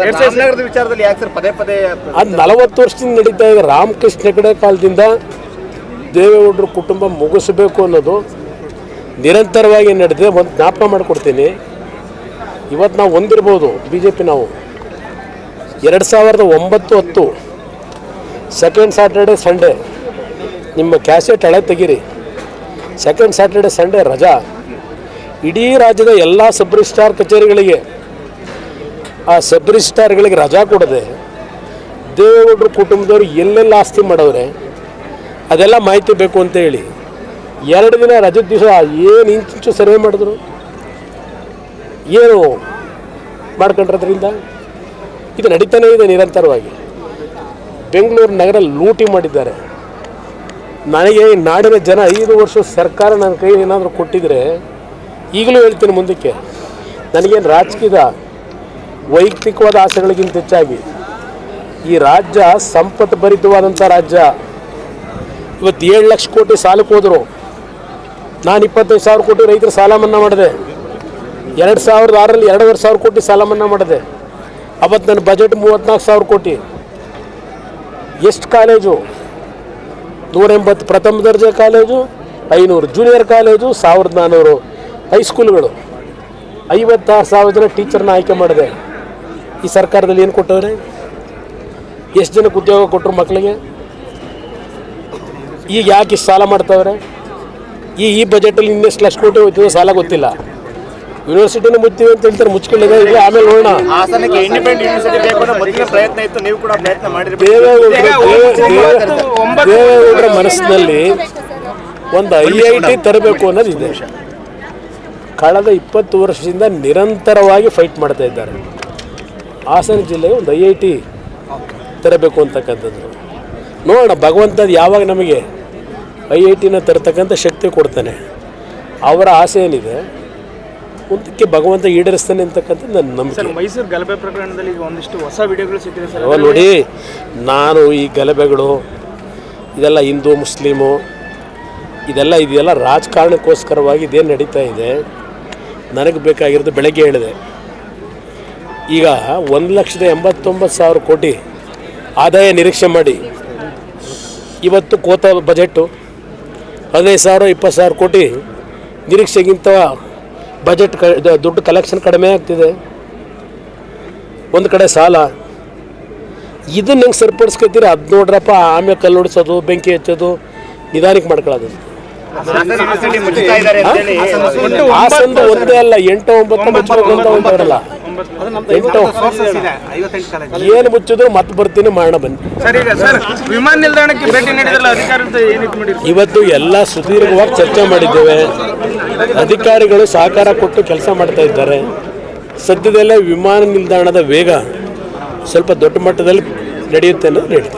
ರಾಮನಗರದ ವಿಚಾರದಲ್ಲಿ ಯಾಕೆ ಸರ್ ಪದೇ ಪದೇ ಅದು ನಲವತ್ತು ವರ್ಷದಿಂದ ನಡೀತಾ ಇದೆ ರಾಮಕೃಷ್ಣ ಹೆಗಡೆ ಕಾಲದಿಂದ ದೇವೇಗೌಡರ ಕುಟುಂಬ ಮುಗಿಸಬೇಕು ಅನ್ನೋದು ನಿರಂತರವಾಗಿ ನಡೆದಿದೆ. ಒಂದು ಜ್ಞಾಪಕ ಮಾಡಿಕೊಡ್ತೀನಿ. ಇವತ್ತು ನಾವು ಹೊಂದಿರ್ಬೋದು ಬಿ ಜೆ ಪಿ ನಾವು. ಎರಡು ಸಾವಿರದ ಒಂಬತ್ತು ಹತ್ತು ಸೆಕೆಂಡ್ ಸ್ಯಾಟರ್ಡೆ ಸಂಡೇ ನಿಮ್ಮ ಕ್ಯಾಸೆಟ್ ಹಳೆ ತೆಗೀರಿ. ಸೆಕೆಂಡ್ ಸ್ಯಾಟರ್ಡೆ ಸಂಡೇ ರಜಾ. ಇಡೀ ರಾಜ್ಯದ ಎಲ್ಲ ಸಬ್ ರಿಜಿಸ್ಟ್ರಾರ್ ಕಚೇರಿಗಳಿಗೆ ಆ ಸಬ್ ರಿಜಿಸ್ಟಾರ್ಗಳಿಗೆ ರಜಾ ಕೊಡದೆ ದೇವೇಗೌಡರ ಕುಟುಂಬದವ್ರು ಎಲ್ಲೆಲ್ಲ ಆಸ್ತಿ ಮಾಡವ್ರೆ, ಅದೆಲ್ಲ ಮಾಹಿತಿ ಬೇಕು ಅಂತ ಹೇಳಿ ಎರಡು ದಿನ ರಜದ ದಿವಸ ಏನು ಇಂಚಿಂಚು ಸರ್ವೆ ಮಾಡಿದ್ರು? ಏನು ಮಾಡ್ಕೊಂಡ್ರದ್ರಿಂದ? ಇದು ನಡೀತಾನೇ ಇದೆ ನಿರಂತರವಾಗಿ. ಬೆಂಗಳೂರು ನಗರ ಲೂಟಿ ಮಾಡಿದ್ದಾರೆ. ನನಗೆ ನಾಡಿನ ಜನ ಐದು ವರ್ಷ ಸರ್ಕಾರ ನನ್ನ ಕೈಯಲ್ಲಿ ಏನಾದರೂ ಕೊಟ್ಟಿದ್ರೆ ಈಗಲೂ ಹೇಳ್ತೀನಿ ಮುಂದಕ್ಕೆ. ನನಗೇನು ರಾಜಕೀಯದ ವೈಯಕ್ತಿಕವಾದ ಆಸೆಗಳಿಗಿಂತ ಹೆಚ್ಚಾಗಿ ಈ ರಾಜ್ಯ ಸಂಪತ್ತು ಭರಿತವಾದಂಥ ರಾಜ್ಯ. ಇವತ್ತು ಏಳು ಲಕ್ಷ ಕೋಟಿ ಸಾಲಕ್ಕೆ ಹೋದರು. ನಾನು ಇಪ್ಪತ್ತೈದು ಸಾವಿರ ಕೋಟಿ ರೈತರ ಸಾಲ ಮನ್ನಾ ಮಾಡಿದೆ. ಎರಡು ಸಾವಿರದ ಆರರಲ್ಲಿ ಎರಡೂವರೆ ಸಾವಿರ ಕೋಟಿ ಸಾಲ ಮನ್ನಾ ಮಾಡಿದೆ. ಅವತ್ತು ನನ್ನ ಬಜೆಟ್ ಮೂವತ್ತ್ನಾಲ್ಕು ಸಾವಿರ ಕೋಟಿ. ಎಷ್ಟು ಕಾಲೇಜು? ನೂರ ಎಂಬತ್ತು ಪ್ರಥಮ ದರ್ಜೆ ಕಾಲೇಜು, ಐನೂರು ಜೂನಿಯರ್ ಕಾಲೇಜು, ಸಾವಿರದ ನಾನ್ನೂರು ಹೈಸ್ಕೂಲ್ಗಳು ಐವತ್ತಾರು ಸಾವಿರ ಜನ ಟೀಚರ್ನ ಆಯ್ಕೆ ಮಾಡಿದೆ. ಈ ಸರ್ಕಾರದಲ್ಲಿ ಏನು ಕೊಟ್ಟವ್ರೆ? ಎಷ್ಟು ಜನಕ್ಕೆ ಉದ್ಯೋಗ ಕೊಟ್ಟರು ಮಕ್ಕಳಿಗೆ ಈಗ ಯಾಕೆ ಇಷ್ಟು ಸಾಲ ಮಾಡ್ತಾವ್ರೆ? ಈ ಈ ಬಜೆಟಲ್ಲಿ ಇನ್ನೆಷ್ಟು ಲಕ್ಷ ಕೋಟಿ ಹೋಯ್ತದೆ ಸಾಲ ಗೊತ್ತಿಲ್ಲ. ಯೂನಿವರ್ಸಿಟಿನ ಮುಚ್ತೀವಿ ಅಂತ ಹೇಳ್ತಾರೆ ಮುಚ್ಕೊಳ್ಳಿದೆ ಈಗ ಆಮೇಲೆ ನೋಡೋಣ. ದೇವೇಗೌಡರ ದೇವ- ಮನಸ್ಸಿನಲ್ಲಿ ಒಂದು ಐ ಐ ಟಿ ತರಬೇಕು ಅನ್ನೋದು ಇದೆ ಕಳೆದ ಇಪ್ಪತ್ತು ವರ್ಷದಿಂದ ನಿರಂತರವಾಗಿ ಫೈಟ್ ಮಾಡ್ತಾ ಇದ್ದಾರೆ. ಹಾಸನ ಜಿಲ್ಲೆಗೆ ಒಂದು ಐ ಐ ಟಿ ತರಬೇಕು ಅಂತಕ್ಕಂಥದ್ದು. ನೋಡೋಣ ಭಗವಂತ ಯಾವಾಗ ನಮಗೆ ಐ ಐ ಟಿನ ತರತಕ್ಕಂಥ ಶಕ್ತಿ ಕೊಡ್ತಾನೆ. ಅವರ ಆಸೆ ಏನಿದೆ? ಮುಂದಕ್ಕೆ ಭಗವಂತ ಈಡೇರಿಸ್ತಾನೆ ಅಂತಕ್ಕಂಥ ನನ್ನ ನಂಬಿಕೆ. ಮೈಸೂರು ಗಲಭೆ ಪ್ರಕರಣದಲ್ಲಿ ಈಗ ಒಂದಿಷ್ಟು ಹೊಸ ವಿಡಿಯೋಗಳು ಸಿಕ್ಕಿದೆ ಸರ್. ನೋಡಿ ನಾನು ಈ ಗಲಭೆಗಳು ಇದೆಲ್ಲ ಹಿಂದೂ ಮುಸ್ಲಿಮು ಇದೆಲ್ಲ ಇದೆಲ್ಲ ರಾಜಕಾರಣಕ್ಕೋಸ್ಕರವಾಗಿ ಇದೇನು ನಡೀತಾ ಇದೆ. ನನಗೆ ಬೇಕಾಗಿರೋದು ಬೆಳಗ್ಗೆ ಹೇಳಿದೆ. ಈಗ ಒಂದು ಲಕ್ಷದ ಎಂಬತ್ತೊಂಬತ್ತು ಸಾವಿರ ಕೋಟಿ ಆದಾಯ ನಿರೀಕ್ಷೆ ಮಾಡಿ. ಇವತ್ತು ಕೋತ ಬಜೆಟ್ಟು ಹದಿನೈದು ಸಾವಿರ ಇಪ್ಪತ್ತು ಸಾವಿರ ಕೋಟಿ ನಿರೀಕ್ಷೆಗಿಂತ ಬಜೆಟ್ ಕ ದುಡ್ಡು ಕಲೆಕ್ಷನ್ ಕಡಿಮೆ ಆಗ್ತಿದೆ. ಒಂದು ಕಡೆ ಸಾಲ. ಇದನ್ನ ಹೆಂಗೆ ಸರಿಪಡಿಸ್ಕೊತೀರಿ? ಅದು ನೋಡ್ರಪ್ಪ ಆಮೇಲೆ ಕಲ್ಲು ಹೊಡಿಸೋದು ಬೆಂಕಿ ಹಚ್ಚೋದು ನಿಧಾನಕ್ಕೆ ಮಾಡ್ಕೊಳ್ಳೋದು. ಹಾಸನ ಒಂದೇ ಅಲ್ಲ ಎಂಟು ಒಂಬತ್ತು ಅಂತ ಹೊಂಟವ್ರಲ್ಲ ಎಂಟು. ಏನು ಮುಚ್ಚಿದ್ರು ಮತ್ತೆ ಬರ್ತೀನಿ ಮಾಡೋಣ ಬನ್ನಿ. ಸರ್ ಈಗ ಸರ್ ವಿಮಾನ ನಿಲ್ದಾಣಕ್ಕೆ ಭೇಟಿ ನೀಡಿದ್ರಲ್ಲ ಇವತ್ತು ಎಲ್ಲ ಸುದೀರ್ಘವಾಗಿ ಚರ್ಚೆ ಮಾಡಿದ್ದೇವೆ. ಅಧಿಕಾರಿಗಳು ಸಹಕಾರ ಕೊಟ್ಟು ಕೆಲಸ ಮಾಡ್ತಾ ಇದ್ದಾರೆ. ಸದ್ಯದಲ್ಲೇ ವಿಮಾನ ನಿಲ್ದಾಣದ ವೇಗ ಸ್ವಲ್ಪ ದೊಡ್ಡ ಮಟ್ಟದಲ್ಲಿ ನಡೆಯುತ್ತೆ ಅನ್ನೋದು ಹೇಳ್ತೀನಿ.